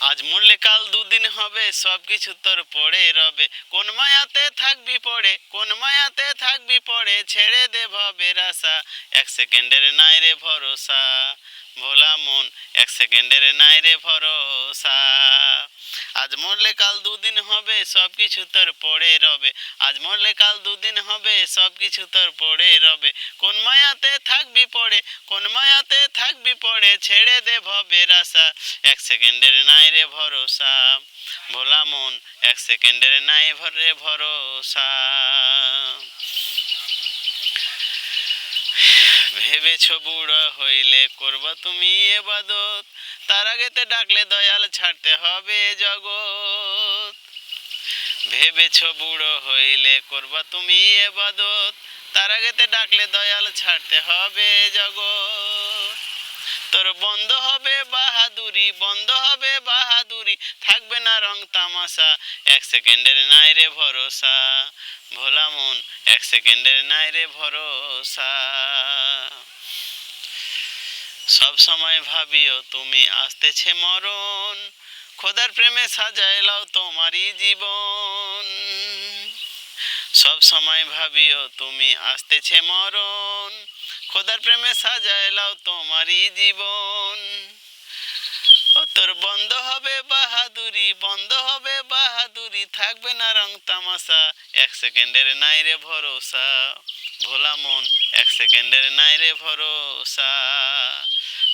আজ মরলে কাল দুদিন হবে সব কিছু তোর পড়ে রবে। কোন মায়াতে থাকবি পড়ে, কোন মায়াতে থাকবি পড়ে, ছেড়ে দে ভবের রাসা এক সেকেন্ডের নাই রে ভরসা, ভোলা মন, এক সেকেন্ডের নাই রে ভরসা। আজ মরলে কাল দুদিন হবে সব কিছু তোর পড়ে রবে। আজ মরলে কাল দুদিন হবে সব কিছু তোর পড়ে রবে। কোন মায়াতে থাকবি পড়ে, কোন মায়াতে থাকবি পড়ে, ছেড়ে দে ভবের আশা। এক সেকেন্ডের নাই রে ভরসা, ভোলা মন, এক সেকেন্ডের নাই ভরে ভরসা। ভেবেছ বুড়া হইলে করবা তুমি এবাদত তার আগেতে ডাকলে দয়াল ছাড়তে হবে জগৎ। ভেবেছ বুড়ো হইলে করবা তুমি এবাদত। তার আগেতে ডাকলে দয়াল ছাড়তে হবে জগৎ। তোর বন্ধ হবে বাহাদুরি, বন্ধ হবে বাহাদুরি। থাকবে না রং তামাশা, এক সেকেন্ডের নাই রে ভরসা। ভোলা মন, এক সেকেন্ডের নাই রে ভরসা। সব সময় ভাবিও তুমি আসতেছে মরণ। খোদার প্রেমে সাজাইলাও তোমারই জীবন। সব সময় ভাবিও তুমি আসতেছে মরণ। খোদার প্রেমে সাজাইলাও তোমারই জীবন। ও তোর বন্ধ হবে বাহাদুরি, বন্ধ হবে বাহাদুরি। থাকবে না রং তামাশা, এক সেকেন্ডের নাই রে ভরসা। ভোলা মন, এক সেকেন্ডের নাই রে ভরসা।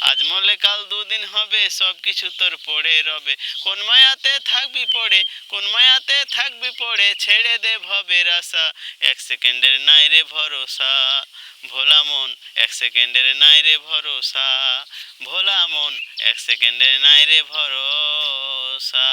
আজ মরলে কাল দুদিন হবে সব কিছু তোর পড়ে রবে। কোন মায়াতে থাকবি পড়ে, কোন মায়াতে থাকবি পড়ে, ছেড়ে দে ভবের আশা। এক সেকেন্ডের নাই রে ভরসা। ভোলা মন, এক সেকেন্ডের নাই রে ভরসা। ভোলা মন, এক সেকেন্ডের নাই রে ভরসা।